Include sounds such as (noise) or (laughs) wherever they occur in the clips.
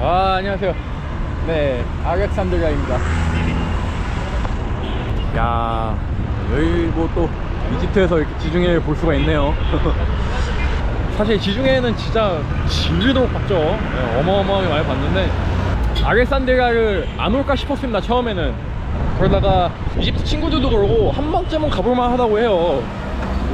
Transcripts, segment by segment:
아, 안녕하세요. 네, 아렉산드리아입니다. 야, 여기 뭐 또 이집트에서 이렇게 지중해를 볼 수가 있네요. (laughs) 사실 지중해는 진짜 질리도록 봤죠. 네, 어마어마하게 많이 봤는데 아렉산드리아를 안 올까 싶었습니다. 처음에는. 그러다가 이집트 친구들도 그러고 한 번쯤은 가볼만 하다고 해요.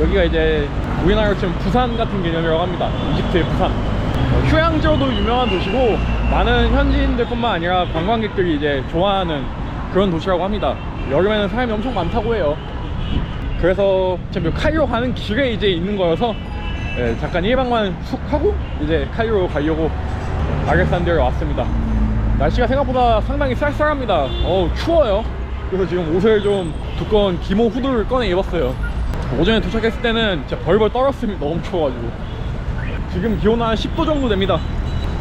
여기가 이제 우리나라로 치면 부산 같은 개념이라고 합니다. 이집트의 부산. 어, 휴양지로도 유명한 도시고 많은 현지인들뿐만 아니라 관광객들이 이제 좋아하는 그런 도시라고 합니다. 여름에는 사람이 엄청 많다고 해요. 그래서 지금 카이로 가는 길에 이제 있는 거여서 예, 잠깐 1박만 숙 하고 이제 카이로 가려고 아렉산드에 왔습니다. 날씨가 생각보다 상당히 쌀쌀합니다. 어우 추워요. 그래서 지금 옷을 좀 두꺼운 기모 후드를 꺼내 입었어요. 오전에 도착했을 때는 진짜 벌벌 떨었습니다. 너무 추워가지고. 지금 기온 한 10도 정도 됩니다.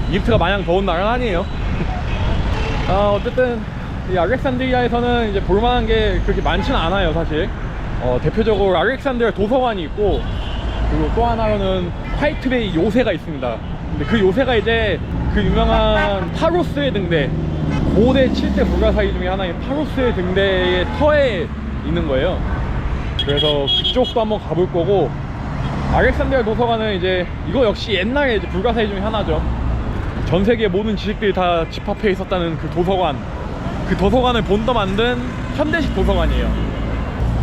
이집트가 마냥 더운 나라는 아니에요. (laughs) 아, 어쨌든 이 아렉산드리아에서는 이제 볼만한 게 그렇게 많지는 않아요, 사실. 어, 대표적으로 아렉산드리아 도서관이 있고 그리고 또 하나로는 화이트베이 요새가 있습니다. 근데 그 요새가 이제 그 유명한 파로스의 등대 고대 7대 불가사의 중에 하나인 파로스의 등대의 터에 있는 거예요. 그래서 그쪽도 한번 가볼 거고 아렉산드리아 도서관은 이제 이거 역시 옛날에 불가사의 중에 하나죠. 전 세계 모든 지식들이 다 집합해 있었다는 그 도서관. 그 도서관을 본떠 만든 현대식 도서관이에요.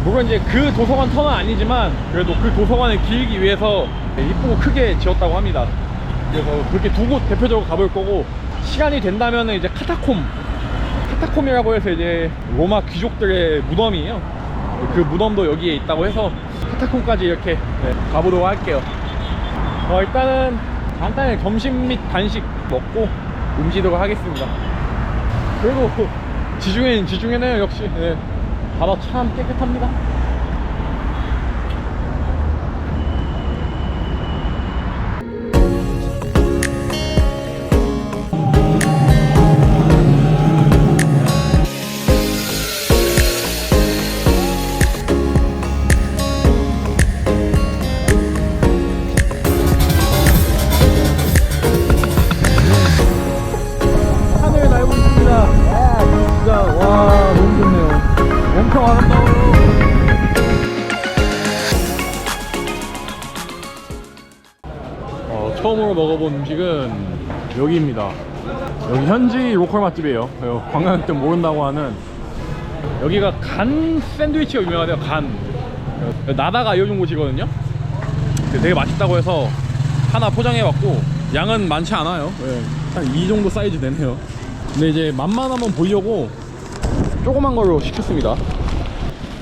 물론 이제 그 도서관 터는 아니지만 그래도 그 도서관을 기리기 위해서 이쁘고 크게 지었다고 합니다. 그래서 그렇게 두 곳 대표적으로 가볼 거고 시간이 된다면 이제 카타콤 카타콤이라고 해서 이제 로마 귀족들의 무덤이에요. 그 무덤도 여기에 있다고 해서 카타콤까지 이렇게 네, 가보도록 할게요. 어, 일단은 간단히 점심 및 간식 먹고 움직이도록 하겠습니다. 그리고 (laughs) 지중해는 지중해네요 역시 네. 바다 참 깨끗합니다. 여기입니다. 여기 현지 로컬 맛집이에요. 어, 관광객들 모른다고 하는 여기가 간 샌드위치가 유명하대요. 간 어, 나다가 알려준 곳이거든요. 되게 맛있다고 해서 하나 포장해봤고 양은 많지 않아요. 한이 정도 사이즈 되네요. 근데 이제 맛만 한번 보려고 조그만 걸로 시켰습니다.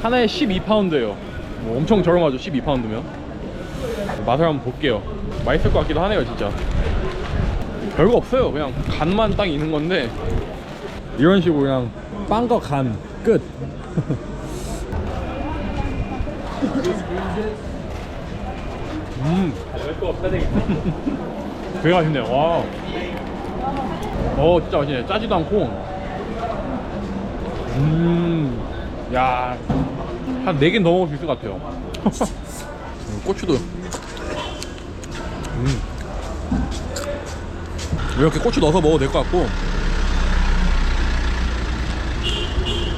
하나에 12파운드예요. 뭐 엄청 저렴하죠, 12파운드면. 맛을 한번 볼게요. 맛있을 것 같기도 하네요, 진짜. 별거 없어요. 그냥 간만 딱 있는 건데 이런 식으로 그냥 빵과 간 끝. (laughs) 음. 되게 맛있네요. 와. 어, 진짜 맛있네. 짜지도 않고. 음. 야. 한 4개 더 먹을 수 있을 것 같아요. 음, (laughs) 고추도. 음. 이렇게 고추 넣어서 먹어도 될 것 같고.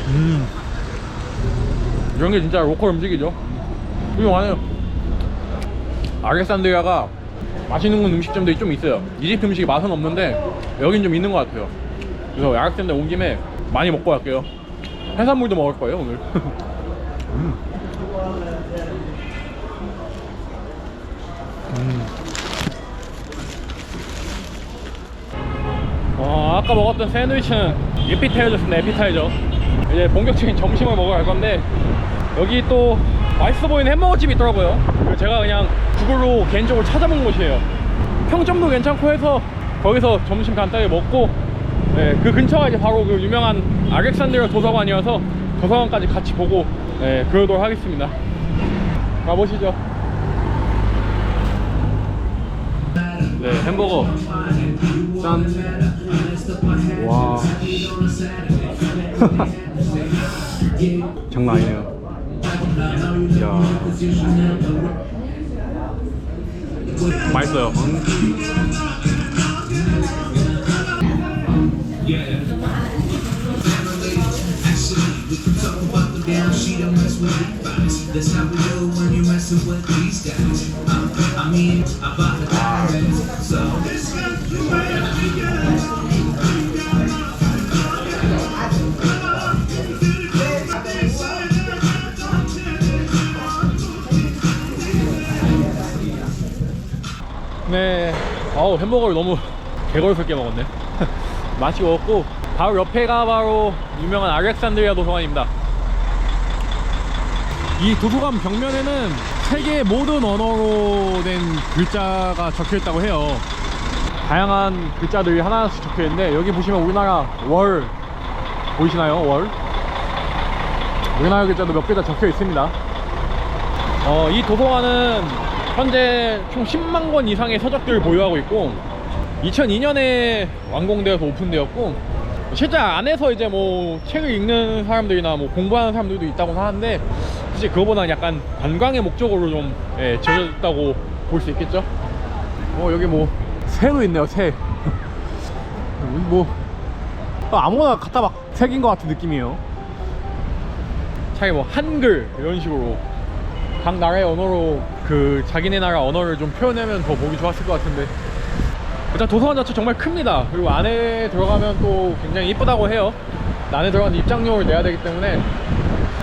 음. 이런 게 진짜 로컬 음식이죠. 훌륭하네요. 아렉산드리아가 맛있는 음식점들이 좀 있어요. 이집트 음식이 맛은 없는데 여긴 좀 있는 것 같아요. 그래서 아렉산드리아 온 김에 많이 먹고 갈게요. 해산물도 먹을 거예요 오늘. (laughs) 음. 음. 어, 아까 먹었던 샌드위치는 에피타이저였습니다. 에피타이저. 이제 본격적인 점심을 먹으러 갈 건데 여기 또 맛있어 보이는 햄버거 집이 있더라고요. 제가 그냥 구글로 개인적으로 찾아본 곳이에요. 평점도 괜찮고 해서 거기서 점심 간단히 먹고 네, 그 근처가 이제 바로 그 유명한 아렉산드리아 도서관이어서 도서관까지 같이 보고 네, 그러도록 하겠습니다. 가보시죠. 네, 햄버거. 짠. 와. 장난 아니네요. 야. 맛있어요. down, she don't mess with Levi's. That's how we do when you messing with these guys. Uh, I mean, I bought the diamonds, so this comes to my 네, 아우 햄버거를 너무 개걸스럽게 먹었네. (laughs) 맛이 없고 바로 옆에가 바로 유명한 알렉산드리아 도서관입니다. 이 도서관 벽면에는 세계 모든 언어로 된 글자가 적혀 있다고 해요. 다양한 글자들이 하나씩 적혀 있는데 여기 보시면 우리나라 월 보이시나요? 월. 우리나라 글자도 몇 개가 적혀 있습니다. 어, 이 도서관은 현재 총 10만 권 이상의 서적들을 보유하고 있고 2002년에 완공되어서 오픈되었고 실제 안에서 이제 뭐 책을 읽는 사람들이나 뭐 공부하는 사람들도 있다고 하는데 사실 그거보다는 약간 관광의 목적으로 좀 예, 지어졌다고 볼 수 있겠죠. 어 여기 뭐 새도 있네요 새. (laughs) 여기 뭐 아무거나 갖다 막 새긴 것 같은 느낌이에요. 차라리 뭐 한글 이런 식으로 각 나라의 언어로 그 자기네 나라 언어를 좀 표현하면 더 보기 좋았을 것 같은데. 일단 도서관 자체 정말 큽니다. 그리고 안에 들어가면 또 굉장히 이쁘다고 해요. 안에 들어가는 입장료를 내야 되기 때문에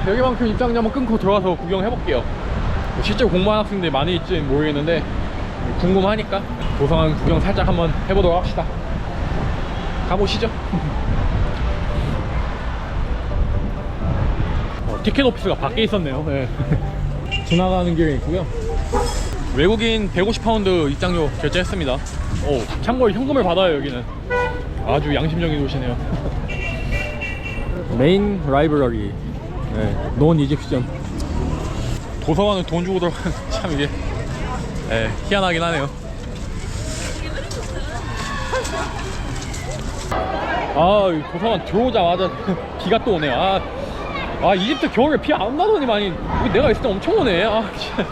여기만큼 입장료 한번 끊고 들어가서 구경해 볼게요. 실제로 공부하는 학생들이 많이 있지는 모르겠는데 궁금하니까 도서관 구경 살짝 한번 해보도록 합시다. 가보시죠. (laughs) 어, 티켓 오피스가 밖에 있었네요. 네. (laughs) 지나가는 길에 있고요. 외국인 150파운드 입장료 결제했습니다. 오, 참고로 현금을 받아요 여기는. 아주 양심적인 곳이네요. 메인 라이브러리, 네, 논 이집션. 도서관을 돈 주고 들어가는 참 이게 네, 희한하긴 하네요. 아, 이 도서관 들어오자마자 (laughs) 비가 또 오네요. 아, 아 이집트 겨울에 비 안 나더니만 여기 내가 있을 때 엄청 오네 아 진짜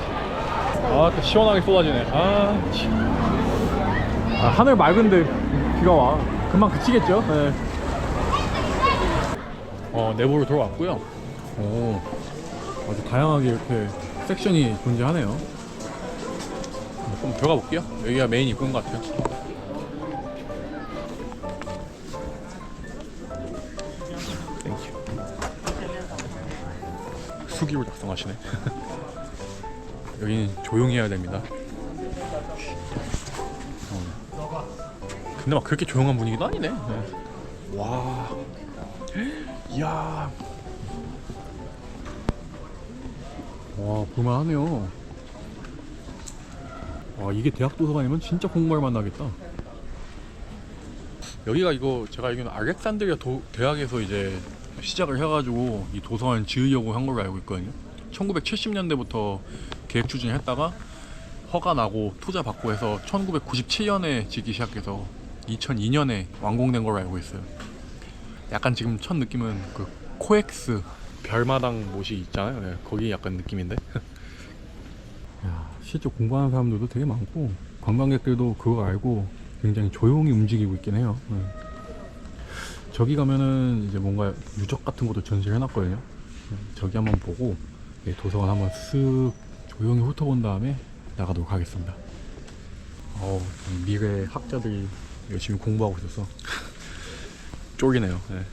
아 또 시원하게 쏟아지네. 아, 참. 아 하늘 맑은데 비가 와. 금방 그치겠죠? 네. 어 내부로 들어왔고요. 오. 아주 다양하게 이렇게 섹션이 존재하네요. 좀 들어가 볼게요. 여기가 메인 입구인 것 같아요. 땡큐 수기로 작성하시네. (laughs) 여기는 조용히 해야 됩니다. 어. 근데 막 그렇게 조용한 분위기도 아니네. 네. 와, 이야, 와 볼만하네요. 와 이게 대학 도서관이면 진짜 공부할 만나겠다. 여기가 이거 제가 알기로는 알렉산드리아 도- 대학에서 이제 시작을 해가지고 이 도서관 지으려고 한 걸로 알고 있거든요. 1970년대부터 계획 추진했다가 허가 나고 투자 받고 해서 1997년에 짓기 시작해서 2002년에 완공된 걸로 알고 있어요. 약간 지금 첫 느낌은 그 코엑스 별마당 못이 있잖아요. 네, 거기 약간 느낌인데. (laughs) 야, 실제 공부하는 사람들도 되게 많고 관광객들도 그거 알고 굉장히 조용히 움직이고 있긴 해요. 네. 저기 가면은 이제 뭔가 유적 같은 것도 전시를 해놨거든요. 네, 저기 한번 보고 예, 도서관 한번 쓱 조용히 훑어본 다음에 나가도록 하겠습니다. 어, 미래 학자들이 열심히 공부하고 있어서 (laughs) 쫄기네요. 네. (laughs)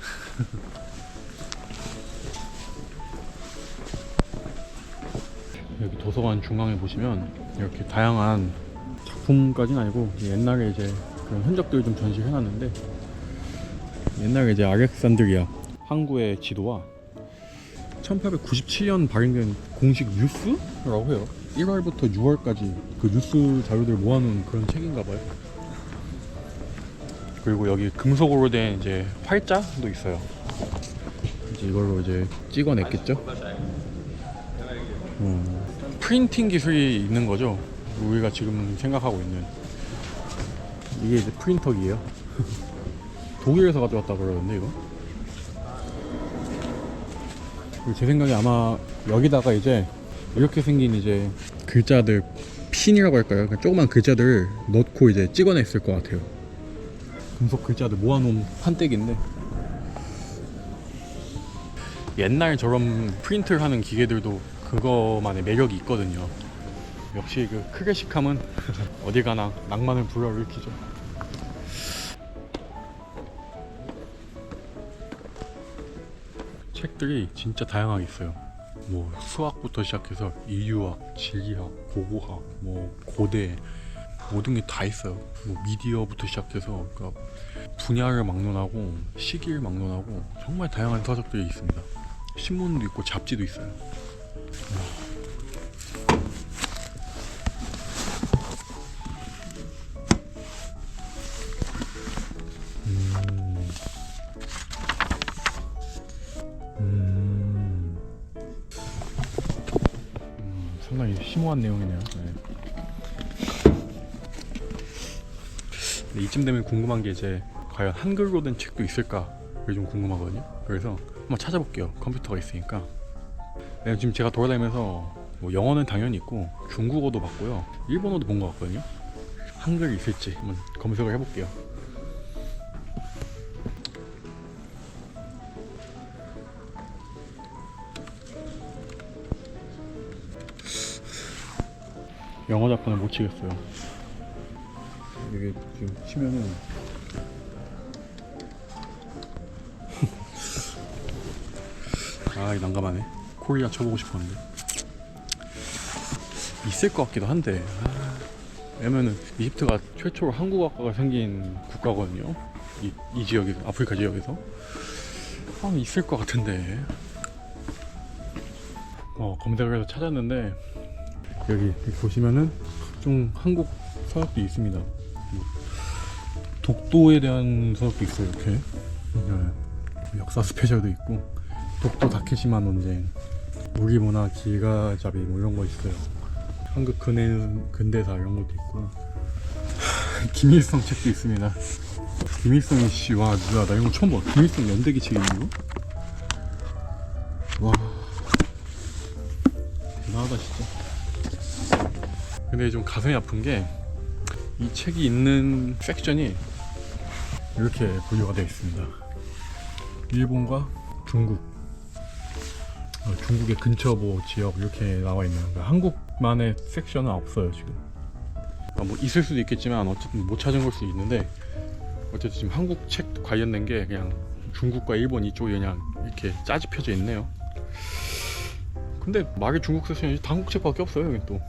여기 도서관 중앙에 보시면 이렇게 다양한 작품까지는 아니고 옛날에 이제 그런 흔적들을 좀 전시해 놨는데 옛날에 이제 알렉산드리아 항구의 지도와 1897년 발행된 공식 뉴스 라고 해요. 1월부터 6월까지 그 뉴스 자료들 모아놓은 그런 책인가 봐요. 그리고 여기 금속으로 된 이제 활자도 있어요. 이제 이걸로 이제 찍어냈겠죠? 음, 프린팅 기술이 있는 거죠. 우리가 지금 생각하고 있는 이게 이제 프린터기예요. (laughs) 독일에서 가져왔다 그러는데 이거. 제 생각에 아마 여기다가 이제 이렇게 생긴 이제 글자들 핀이라고 할까요? 그러니까 조그만 글자들을 넣고 이제 찍어냈을 것 같아요. 금속 글자들 모아놓은 판때기인데 옛날처럼 프린트를 하는 기계들도 그거만의 매력이 있거든요. 역시 그 클래식함은 (laughs) 어디 가나 낭만을 불러일으키죠. 책들이 진짜 다양하게 있어요. 뭐 수학부터 시작해서 인류학, 진리학, 고고학, 뭐 고대 모든 게 다 있어요. 뭐 미디어부터 시작해서 그러니까 분야를 막론하고 시기를 막론하고 정말 다양한 서적들이 있습니다. 신문도 있고 잡지도 있어요. 심오한 내용이네요. 네. 이쯤 되면 궁금한 게 이제 과연 한글로 된 책도 있을까? 그게 좀 궁금하거든요. 그래서 한번 찾아볼게요. 컴퓨터가 있으니까. 네, 지금 제가 돌아다니면서 뭐 영어는 당연히 있고 중국어도 봤고요. 일본어도 본 것 같거든요. 한글이 있을지 한번 검색을 해볼게요. 영어 작품을 못 치겠어요. 이게 지금 치면은 (laughs) 아, 이 난감하네. 코리아 쳐보고 싶었는데 있을 것 같기도 한데. 아, 왜냐면은 이집트가 최초로 한국어과가 생긴 국가거든요. 이, 이 지역에서 아프리카 지역에서 아, 있을 것 같은데. 어 검색을 해서 찾았는데 여기 보시면은 각종 한국 서적도 있습니다. 독도에 대한 서적도 있어요. 이렇게 네. 역사 스페셜도 있고 독도 다케시마 논쟁, 무기문화 기가잡이 뭐 이런 거 있어요. 한국 근해 근대사 이런 것도 있고 (laughs) 김일성 책도 있습니다. 김일성 이 씨 와 누가 나 이런 거 처음 봐. 김일성 연대기 책이 이거? 와 대단하다 진짜. 근데 좀 가슴이 아픈 게 이 책이 있는 섹션이 이렇게 분류가 되어 있습니다. 일본과 중국, 어, 중국의 근처 뭐 지역 이렇게 나와 있는 그러니까 한국만의 섹션은 없어요 지금. 아, 뭐 있을 수도 있겠지만 어쨌든 못 찾은 걸 수도 있는데 어쨌든 지금 한국 책 관련된 게 그냥 중국과 일본 이쪽이 그냥 이렇게 짜집혀져 있네요. 근데 말이 중국 섹션이 다 한국 책밖에 없어요 여기 또.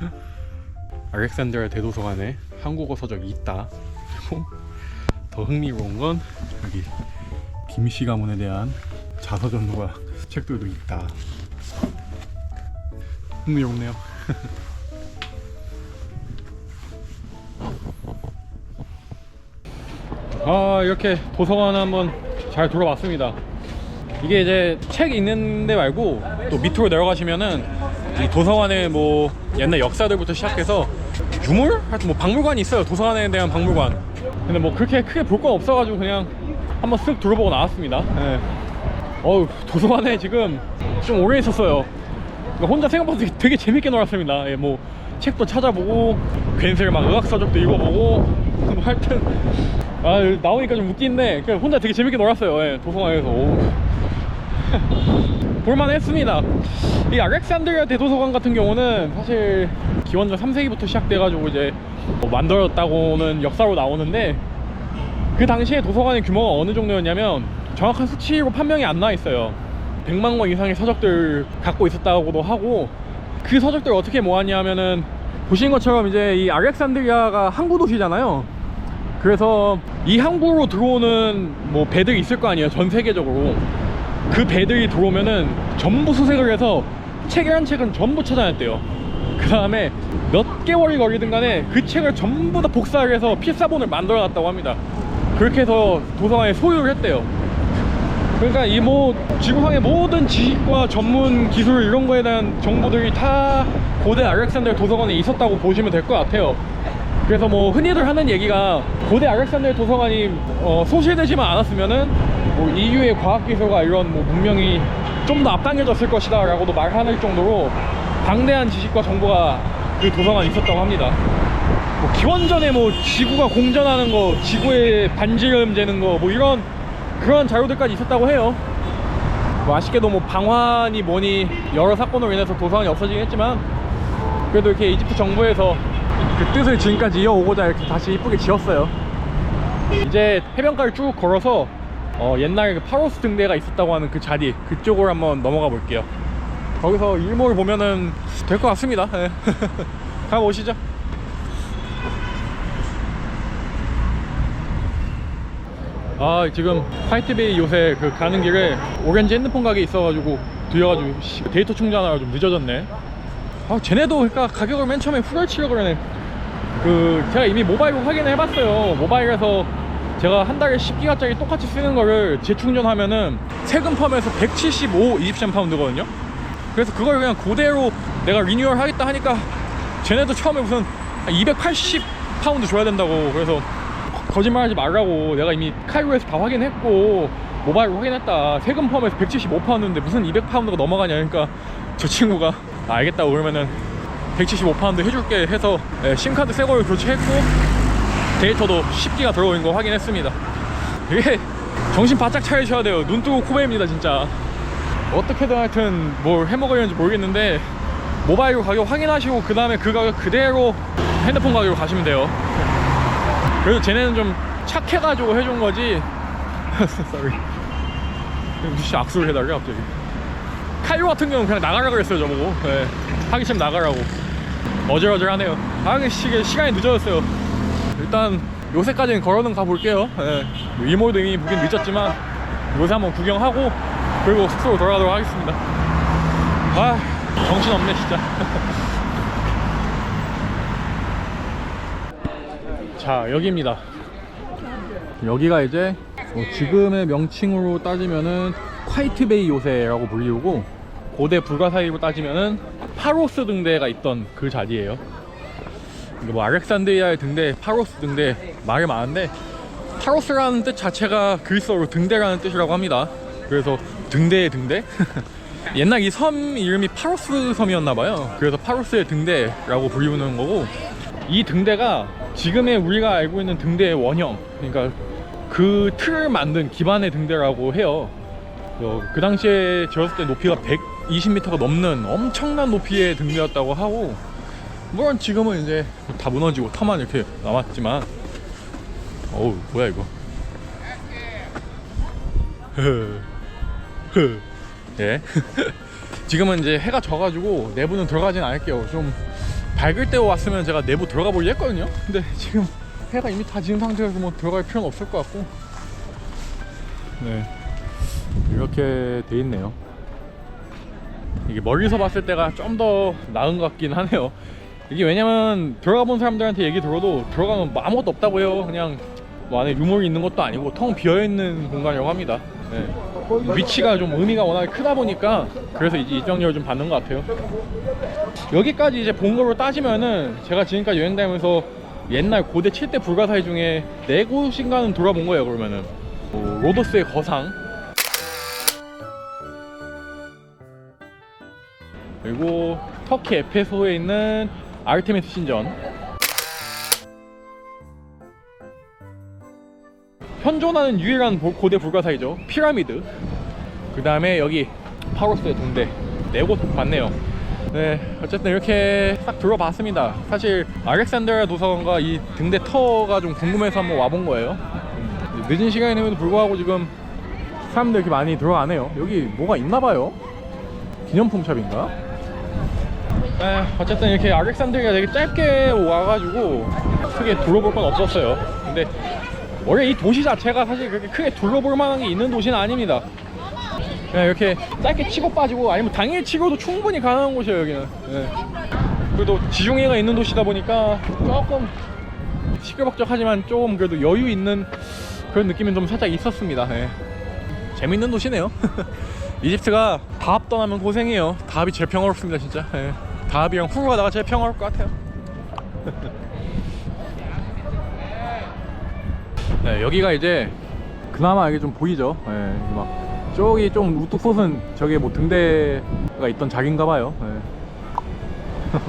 (laughs) 알렉산드라 대도서관에 한국어 서적이 있다. 그리고 더 흥미로운 건 여기 김씨 가문에 대한 자서전과 책들도 있다. 흥미롭네요. (laughs) 아 이렇게 도서관 한번 잘 돌아봤습니다. 이게 이제 책 있는 데 말고 또 밑으로 내려가시면은 이 도서관에 뭐 옛날 역사들부터 시작해서 유물? 하여튼 뭐 박물관이 있어요. 도서관에 대한 박물관. 근데 뭐 그렇게 크게 볼 건 없어가지고 그냥 한번 쓱 둘러보고 나왔습니다. 예. 어우 도서관에 지금 좀 오래 있었어요. 그러니까 혼자 생각보다 되게, 되게 재밌게 놀았습니다. 예, 뭐 책도 찾아보고 괜스레 막 의학 서적도 읽어보고 뭐 (laughs) 하여튼 아 나오니까 좀 웃긴데 혼자 되게 재밌게 놀았어요. 예, 도서관에서. (laughs) 볼만했습니다. 이 알렉산드리아 대도서관 같은 경우는 사실 기원전 3세기부터 시작돼가지고 이제 뭐 만들었다고는 역사로 나오는데 그 당시에 도서관의 규모가 어느 정도였냐면 정확한 수치로 판명이 안 나와 있어요. 100만 권 이상의 서적들 갖고 있었다고도 하고 그 서적들 어떻게 모았냐면은 보신 것처럼 이제 이 알렉산드리아가 항구 도시잖아요. 그래서 이 항구로 들어오는 뭐 배들이 있을 거 아니에요. 전 세계적으로. 그 배들이 들어오면은 전부 수색을 해서 책한 책은 전부 찾아냈대요. 그 다음에 몇 개월이 걸리든 간에 그 책을 전부 다 복사를 해서 필사본을 만들어 놨다고 합니다. 그렇게 해서 도서관에 소유를 했대요. 그러니까 이 뭐 지구상의 모든 지식과 전문 기술 이런 거에 대한 정보들이 다 고대 알렉산드리아 도서관에 있었다고 보시면 될 것 같아요. 그래서 뭐 흔히들 하는 얘기가 고대 알렉산드리아 도서관이 어, 소실되지만 않았으면은 뭐 인류의 과학기술과 이런 뭐 문명이 좀 더 앞당겨졌을 것이다 라고도 말하는 정도로 방대한 지식과 정보가 그 도서관에 있었다고 합니다. 뭐 기원전에 뭐 지구가 공전하는 거, 지구의 반지름 재는 거, 뭐 이런 그런 자료들까지 있었다고 해요. 뭐 아쉽게도 뭐 방환이 뭐니 여러 사건으로 인해서 도서관이 없어지긴 했지만 그래도 이렇게 이집트 정부에서 그 뜻을 지금까지 이어오고자 이렇게 다시 이쁘게 지었어요. 이제 해변가를 쭉 걸어서 어, 옛날 그 파로스 등대가 있었다고 하는 그 자리 그쪽으로 한번 넘어가 볼게요. 거기서 일몰 보면은 될 것 같습니다. 예. (laughs) 가보시죠. 아 지금 화이트베이 요새 그 가는 길에 오렌지 핸드폰 가게 있어가지고 들려가지고 씨, 데이터 충전하러 좀 늦어졌네. 아 쟤네도 그러니까 가격을 맨 처음에 후려치려 그러네. 그 제가 이미 모바일로 확인을 해봤어요. 모바일에서 제가 한 달에 10기가짜리 똑같이 쓰는 거를 재충전하면은 세금 포함해서 175 이집션 파운드거든요. 그래서 그걸 그냥 그대로 내가 리뉴얼 하겠다 하니까 쟤네도 처음에 무슨 280 파운드 줘야 된다고. 그래서 거짓말하지 말라고. 내가 이미 카이로에서 다 확인했고 모바일로 확인했다. 세금 포함해서 175 파운드인데 무슨 200 파운드가 넘어가냐. 그러니까 저 친구가 아, 알겠다고 그러면은 175 파운드 해줄게 해서 예, 심카드 새 거를 교체했고 데이터도 10기가 들어오는 거 확인했습니다. 이게 정신 바짝 차리셔야 돼요. 눈 뜨고 코 베입니다 진짜. 어떻게든 하여튼 뭘 해먹으려는지 모르겠는데 모바일로 가격 확인하시고 그 다음에 그 가격 그대로 핸드폰 가격으로 가시면 돼요. 그래도 쟤네는 좀 착해가지고 해준 거지. (laughs) Sorry. 무시 악수를 해달래 갑자기. 카이로 같은 경우는 그냥 나가라 그랬어요 저보고. 네. 하기 싫으면 나가라고. 어질어질하네요. 아 근데 시, 시간이 늦어졌어요 일단 요새까지는 걸어는 가볼게요. 네. 이모도 이미 보긴 늦었지만 요새 한번 구경하고 그리고 숙소로 돌아가도록 하겠습니다. 아 정신없네 진짜. (laughs) 자 여기입니다. 여기가 이제 뭐 지금의 명칭으로 따지면은 화이트베이 요새라고 불리우고 고대 불가사리로 따지면은 파로스 등대가 있던 그 자리예요 이게 뭐 알렉산드리아의 등대, 파로스 등대 말이 많은데 파로스라는 뜻 자체가 그리스어로 등대라는 뜻이라고 합니다. 그래서 등대의 등대? (laughs) 옛날 이 섬 이름이 파로스 섬이었나 봐요. 그래서 파로스의 등대라고 불리우는 거고 이 등대가 지금의 우리가 알고 있는 등대의 원형. 그러니까 그 틀을 만든 기반의 등대라고 해요. 어, 그 당시에 지었을 때 높이가 120m가 넘는 엄청난 높이의 등대였다고 하고 물론 지금은 이제 다 무너지고 터만 이렇게 남았지만. 어우 뭐야 이거. 예. (laughs) 지금은 이제 해가 져가지고 내부는 들어가진 않을게요. 좀 밝을 때 왔으면 제가 내부 들어가 보려 했거든요. 근데 지금 해가 이미 다 지는 상태여서 뭐 들어갈 필요는 없을 것 같고. 네. 이렇게 돼 있네요. 이게 멀리서 봤을 때가 좀 더 나은 것 같긴 하네요 이게 왜냐면 들어가 본 사람들한테 얘기 들어도 들어가면 뭐 아무것도 없다고 해요. 그냥 뭐 안에 유물이 있는 것도 아니고 텅 비어있는 공간이라고 합니다. 네. 위치가 좀 의미가 워낙에 크다 보니까 그래서 이제 입장료를 좀 받는 것 같아요. 여기까지 이제 본 거로 따지면은 제가 지금까지 여행 다니면서 옛날 고대 7대 불가사의 중에 네 곳인가는 돌아본 거예요 그러면은. 뭐 로도스의 거상. 그리고 터키 에페소에 있는 아르테미스 신전. 현존하는 유일한 보- 고대 불가사이죠. 피라미드. 그 다음에 여기 파로스의 등대. 네 곳 봤네요. 네 어쨌든 이렇게 싹 둘러봤습니다. 사실 알렉산드리아 도서관과 이 등대 터가 좀 궁금해서 한번 와본 거예요. 음, 늦은 시간임에도 불구하고 지금 사람들 이렇게 많이 들어가네요. 여기 뭐가 있나 봐요. 기념품 샵인가? 네, 어쨌든 이렇게 알렉산드리아 되게 짧게 와가지고 크게 둘러볼 건 없었어요. 근데 원래 이 도시 자체가 사실 그렇게 크게 둘러볼 만한 게 있는 도시는 아닙니다. 그냥 이렇게 짧게 치고 빠지고 아니면 당일 치고도 충분히 가능한 곳이에요 여기는. 네. 그래도 지중해가 있는 도시다 보니까 조금 시끌벅적하지만 조금 그래도 여유 있는 그런 느낌은 좀 살짝 있었습니다. 네. 재밌는 도시네요. (laughs) 이집트가 다합 떠나면 고생이에요. 다합이 제일 평화롭습니다 진짜. 네. 다합이랑 후루 가다가 제일 평화로울 것 같아요 (laughs) 네, 여기가 이제 그나마 이게 좀 보이죠. 네, 이게 막 저기 좀 우뚝 솟은 저게 뭐 등대가 있던 자리인가 봐요. 네. (laughs)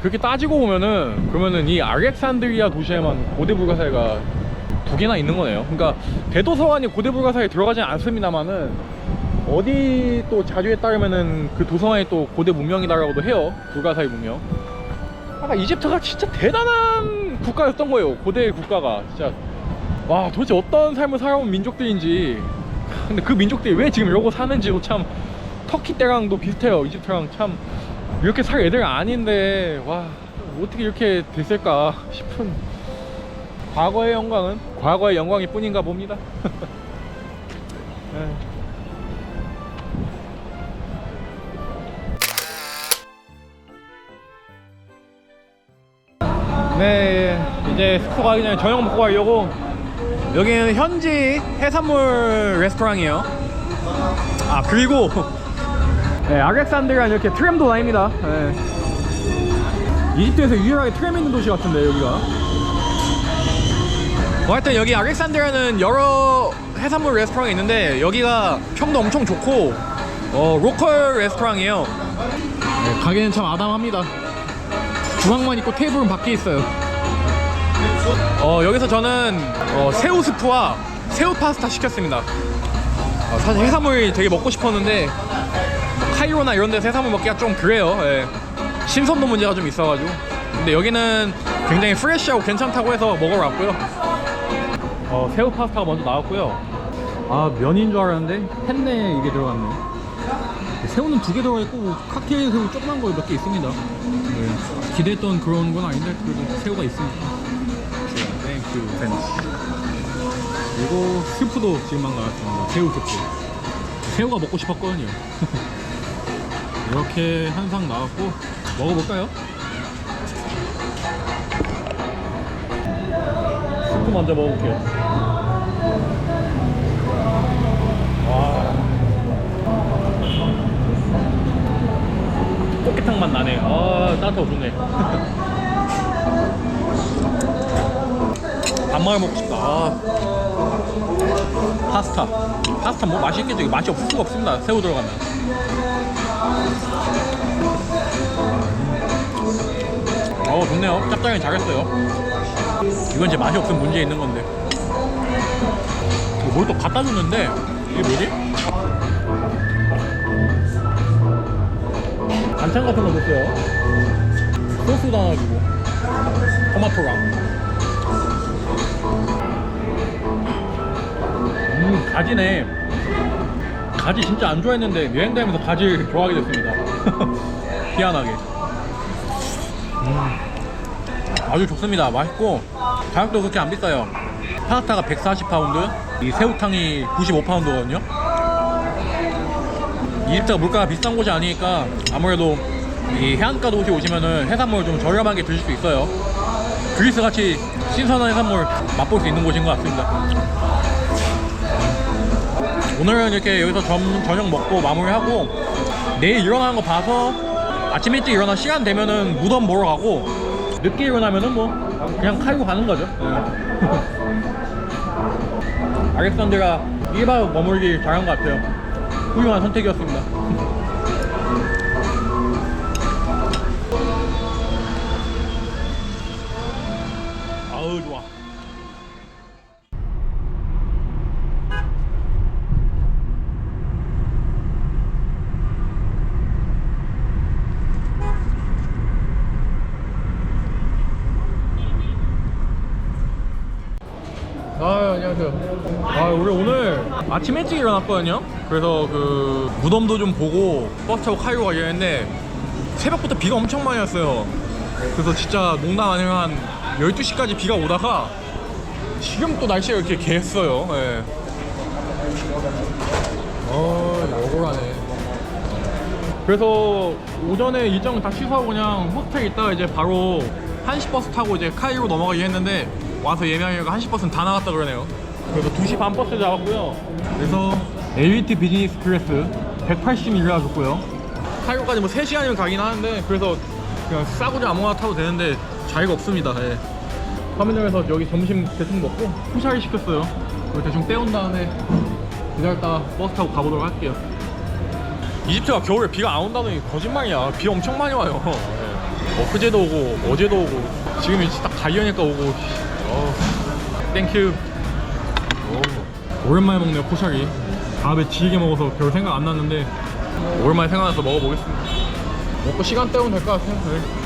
그렇게 따지고 보면은 그러면은 이 알렉산드리아 도시에만 고대 불가사리가 두 개나 있는 거네요. 그러니까 대도서관이 고대 불가사리에 들어가진 않습니다만은 어디 또 자료에 따르면은 그 도성화의 또 고대 문명이다라고도 해요. 불가사의 문명. 아까 이집트가 진짜 대단한 국가였던 거예요. 고대 국가가 진짜 와 도대체 어떤 삶을 살아온 민족들인지. 근데 그 민족들이 왜 지금 이러고 사는지도 참 터키 때랑도 비슷해요. 이집트랑 참 이렇게 살 애들 아닌데 와 어떻게 이렇게 됐을까 싶은 과거의 영광은 과거의 영광일 뿐인가 봅니다. (laughs) 네. 네, 이제 숙소 가기 전에 저녁 먹고 가려고 여기는 현지 해산물 레스토랑이에요. 아 그리고 (laughs) 네, 아렉산드리아 이렇게 트램도 다닙니다. 네. 이집트에서 유일하게 트램 있는 도시 같은데 여기가. 뭐 하여튼 여기 아렉산드리아는 여러 해산물 레스토랑이 있는데 여기가 평도 엄청 좋고 어, 로컬 레스토랑이에요. 네, 가게는 참 아담합니다. 주방만 있고 테이블은 밖에 있어요. 어, 여기서 저는 어, 새우 스프와 새우 파스타 시켰습니다. 어, 사실 해산물이 되게 먹고 싶었는데 뭐 카이로나 이런 데서 해산물 먹기가 좀 그래요. 예. 신선도 문제가 좀 있어가지고. 근데 여기는 굉장히 프레쉬하고 괜찮다고 해서 먹으러 왔고요. 어, 새우 파스타가 먼저 나왔고요. 아, 면인 줄 알았는데 펜네 이게 들어갔네. 새우는 두 개 들어가 있고 칵테일 새우 조그만 거 몇 개 있습니다. 네. 기대했던 그런 건 아닌데 그래도 새우가 있으니까. 땡큐. 그리고 스프도 지금 막 나왔습니다. 새우 스프. 새우가 먹고 싶었거든요. (laughs) 이렇게 한 상 나왔고 먹어볼까요? 스프 먼저 먹어볼게요. 와. 꽃게탕 맛 나네. 아, 따뜻하고 좋네. (laughs) 밥 말아 먹고 싶다. 아. 파스타. 파스타 뭐 맛있겠죠? 맛이 없을 수가 없습니다. 새우 들어가면. 어, 좋네요. 짭짤하게 잘했어요. 이건 제 맛이 없으면 문제 있는 건데. 뭘또 갖다 줬는데 이게 뭐지? 반찬 같은 거 줬어요. 소스도 하나 주고 토마토랑. 음 가지네. 가지 진짜 안 좋아했는데 여행 다니면서 가지 좋아하게 됐습니다. (laughs) 희한하게. 음, 아주 좋습니다. 맛있고 가격도 그렇게 안 비싸요. 파스타가 140파운드, 이 새우탕이 95파운드거든요. 이집트가 물가가 비싼 곳이 아니니까 아무래도 이 해안가 도시 오시면은 해산물 좀 저렴하게 드실 수 있어요. 그리스 같이 신선한 해산물 맛볼 수 있는 곳인 것 같습니다. 오늘은 이렇게 여기서 점, 저녁 먹고 마무리하고 내일 일어나는 거 봐서 아침 일찍 일어나 시간 되면은 무덤 보러 가고 늦게 일어나면은 뭐 그냥 카이로 가는 거죠. 네. (laughs) 아렉산드가 1박 머물기 잘한 것 같아요. 훌륭한 선택이었습니다. 아우 좋아. 아 안녕하세요. 아 우리 오늘 아침 일찍 일어났거든요. 그래서 그 무덤도 좀 보고 버스 타고 카이로 가려 했는데 새벽부터 비가 엄청 많이 왔어요. 그래서 진짜 농담 아니면 한 12시까지 비가 오다가 지금 또 날씨가 이렇게 개했어요. 예. 어, 억울하네. 그래서 오전에 일정 다 취소하고 그냥 호스텔 있다가 이제 바로 한시 버스 타고 이제 카이로 넘어가기 했는데 와서 예매하려고 한시 버스는 다 나갔다 그러네요. 그래서 2시 반 버스 잡았고요. 그래서 엘리트 비즈니스 클래스 180이라 줬고요. 카이로까지 뭐 3시간이면 가긴 하는데 그래서 그냥 싸구려 아무거나 타도 되는데 자리가 없습니다. 예. 화면점에서 여기 점심 대충 먹고 후샤리 시켰어요. 그거 대충 때운 다음에 기다렸다가 버스 타고 가보도록 할게요. 이집트가 겨울에 비가 안 온다더니 거짓말이야. 비 엄청 많이 와요. 예. 엊그제도 오고 어제도 오고 지금 이제 딱 가려니까 오고. 어. 땡큐. 오. 오랜만에 먹네요 코샤리. 다음에 지게 먹어서 별 생각 안 났는데 오랜만에 생각나서 먹어보겠습니다 먹고 시간 때우면 될 것 같아요 네.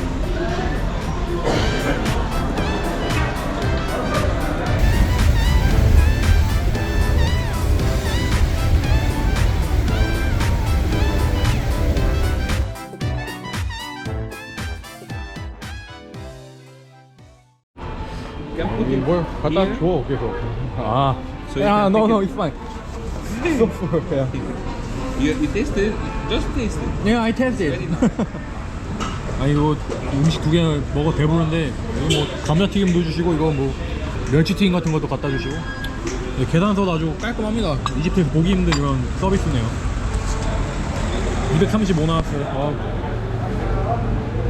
뭘 갖다 줘 계속 아 So you 야, can no, no, it. it's fine. So full, yeah. You, you taste it? Just taste it. Yeah, I tasted. Very nice. (laughs) 아니 이거 음식 두 개 먹어 배부른데 여기 뭐 감자튀김도 주시고 이거 뭐 멸치튀김 같은 것도 갖다 주시고 네, 계단서도 아주 깔끔합니다. 이집트에서 보기 힘든 이런 서비스네요. 235 나왔어요. 아.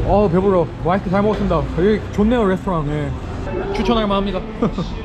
어 배불러. 맛있게 잘 먹었습니다. 여기 좋네요 레스토랑. 네. 추천할 만합니다. (laughs)